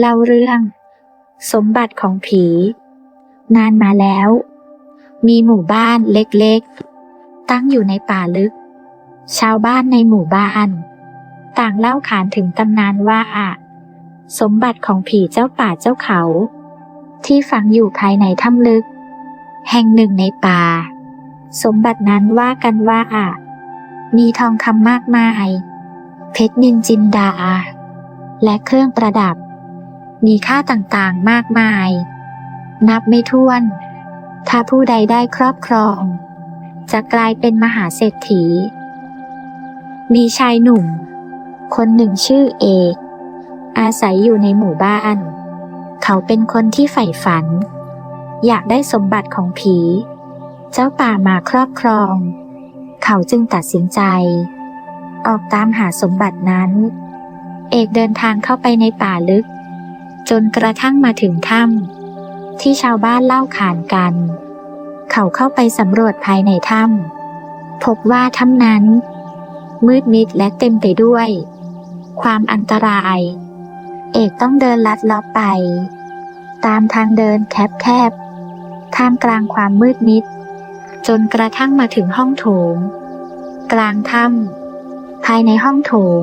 เล่าเรื่อง สมบัติของผี นานมาแล้ว มีหมู่บ้านเล็กๆ ตั้งอยู่ในป่าลึก ชาวบ้านในหมู่บ้าน ต่างเล่าขานถึงตำนานว่าสมบัติของผีเจ้าป่าเจ้าเขา ที่ฝังอยู่ภายในถ้ำลึก แห่งหนึ่งในป่า สมบัตินั้นว่ากันว่ามีทองคำมากมาย เพชรนินจินดา และเครื่องประดับ มีค่าต่างๆมากมาย นับไม่ถ้วน ถ้าผู้ใดได้ครอบครอง จะกลายเป็นมหาเศรษฐี มีชายหนุ่ม คนหนึ่งชื่อเอกอาศัยอยู่ในหมู่บ้าน เขาเป็นคนที่ใฝ่ฝัน อยากได้สมบัติของผี เจ้าป่ามาครอบครอง เขาจึงตัดสินใจ ออกตามหาสมบัตินั้น เอกเดินทางเข้าไปในป่าลึก จนกระทั่งมาถึงถ้ำที่ชาวบ้านเล่าขานกัน เขาเข้าไปสำรวจภายในถ้ำพบว่าถ้ำนั้น มืดมิดและเต็มไปด้วย ความอันตราย เอกต้องเดินลัดเลาะไป ตามทางเดินแคบๆท่ามกลางความมืดมิด จนกระทั่งมาถึงห้องโถง กลางถ้ำภายในห้องโถง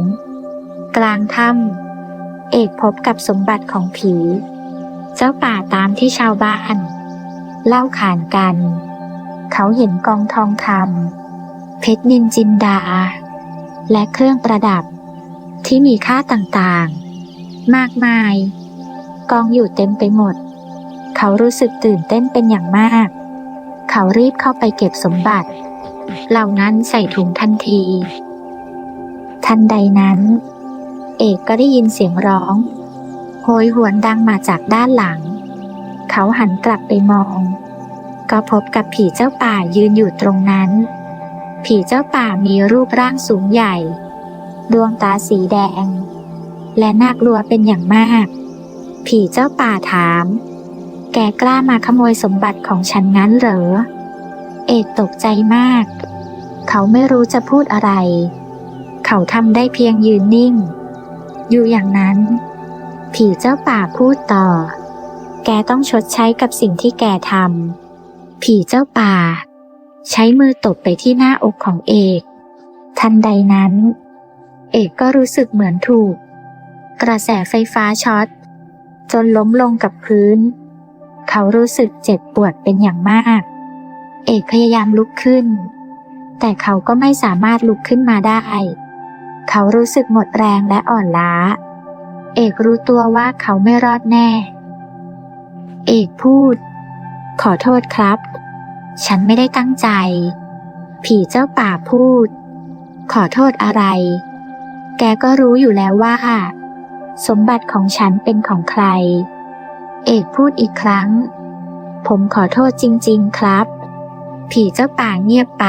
กลางถ้ำ เอกพบกับสมบัติของผี เจ้าป่าตามที่ชาวบ้าน เล่าขานกัน เขาเห็นกองทองคำเพชรนินจินดา และเครื่องประดับ ที่มีค่าต่างๆ มากมาย กองอยู่เต็มไปหมด เขารู้สึกตื่นเต้นเป็นอย่างมาก เขารีบเข้าไปเก็บสมบัติ เหล่านั้นใส่ถุงทันที ทันใดนั้น เอกก็ได้ยินเสียงร้องโหยหวนดังมาจากด้านหลัง เขาหันกลับไปมอง ก็พบกับผีเจ้าป่ายืนอยู่ตรงนั้น ผีเจ้าป่ามีรูปร่างสูงใหญ่ ดวงตาสีแดง และน่ากลัวเป็นอย่างมาก ผีเจ้าป่าถาม แกกล้ามาขโมยสมบัติของฉันงั้นเหรอ เอกตกใจมาก เขาไม่รู้จะพูดอะไร เขาทำได้เพียงยืนนิ่ง อยู่อย่างนั้น ผีเจ้าป่าพูดต่อ แกต้องชดใช้กับสิ่งที่แกทำผีเจ้าป่า ใช้มือตบไปที่หน้าอกของเอก ทันใดนั้น เอกก็รู้สึกเหมือนถูก กระแสไฟฟ้าช็อต จนล้มลงกับพื้น เขารู้สึกเจ็บปวดเป็นอย่างมาก เอกพยายามลุกขึ้น แต่เขาก็ไม่สามารถลุกขึ้นมาได้ เขารู้สึกหมดแรงและอ่อนล้า เอกรู้ตัวว่าเขาไม่รอดแน่ เอกพูด ขอโทษครับ ฉันไม่ได้ตั้งใจ ผีเจ้าป่าพูด ขอโทษอะไร แกก็รู้อยู่แล้วว่า สมบัติของฉันเป็นของใคร เอกพูดอีกครั้ง ผมขอโทษจริง ๆ ครับ ผีเจ้าป่าเงียบไป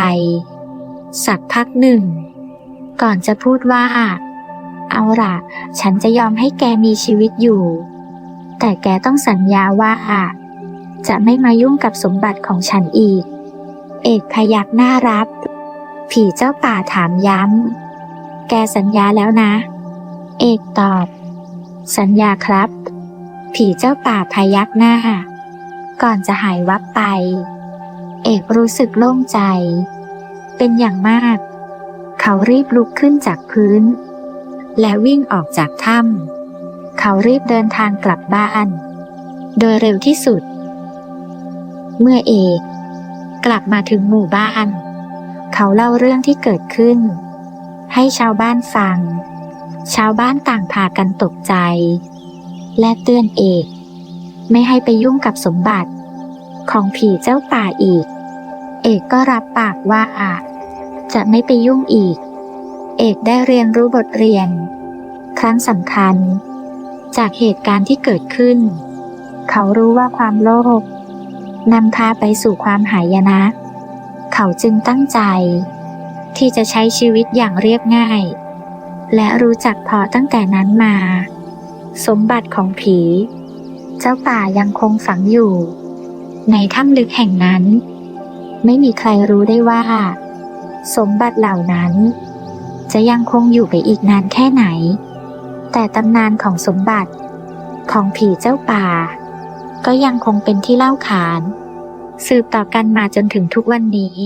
สักพักหนึ่ง ก่อนจะพูดว่า เอาล่ะ ฉันจะยอมให้แกมีชีวิตอยู่ แต่แกต้องสัญญาว่า จะไม่มายุ่งกับสมบัติของฉันอีก เอกพยักหน้ารับ ผีเจ้าป่าถามย้ำ แกสัญญาแล้วนะ เอกตอบ สัญญาครับ ผีเจ้าป่าพยักหน้า ก่อนจะหายวับไป เอกรู้สึกโล่งใจ เป็นอย่างมาก เขารีบลุกขึ้นจากพื้น และวิ่งออกจากถ้ำเขารีบเดินทางกลับบ้าน โดยเร็วที่สุด เมื่อเอกกลับมาถึงหมู่บ้าน เขาเล่าเรื่องที่เกิดขึ้น ให้ชาวบ้านฟัง ชาวบ้านต่างพากันตกใจ และเตือนเอกไม่ให้ไปยุ่งกับสมบัติ ของผีเจ้าป่าอีก เอกก็รับปากว่าอา จะไม่ไปยุ่งอีก เอกได้เรียนรู้บทเรียน ครั้งสำคัญ จากเหตุการณ์ที่เกิดขึ้น เขารู้ว่าความโลภนำพาไปสู่ความหายนะ เขาจึงตั้งใจ ที่จะใช้ชีวิตอย่างเรียบง่าย และรู้จักพอตั้งแต่นั้นมา สมบัติของผี เจ้าป่ายังคงฝังอยู่ ในถ้ำลึกแห่งนั้น ไม่มีใครรู้ได้ว่า สมบัติเหล่านั้น จะยังคงอยู่ไปอีกนานแค่ไหน แต่ตำนานของสมบัติของผีเจ้าป่า ก็ยังคงเป็นที่เล่าขาน สืบต่อกันมาจนถึงทุกวันนี้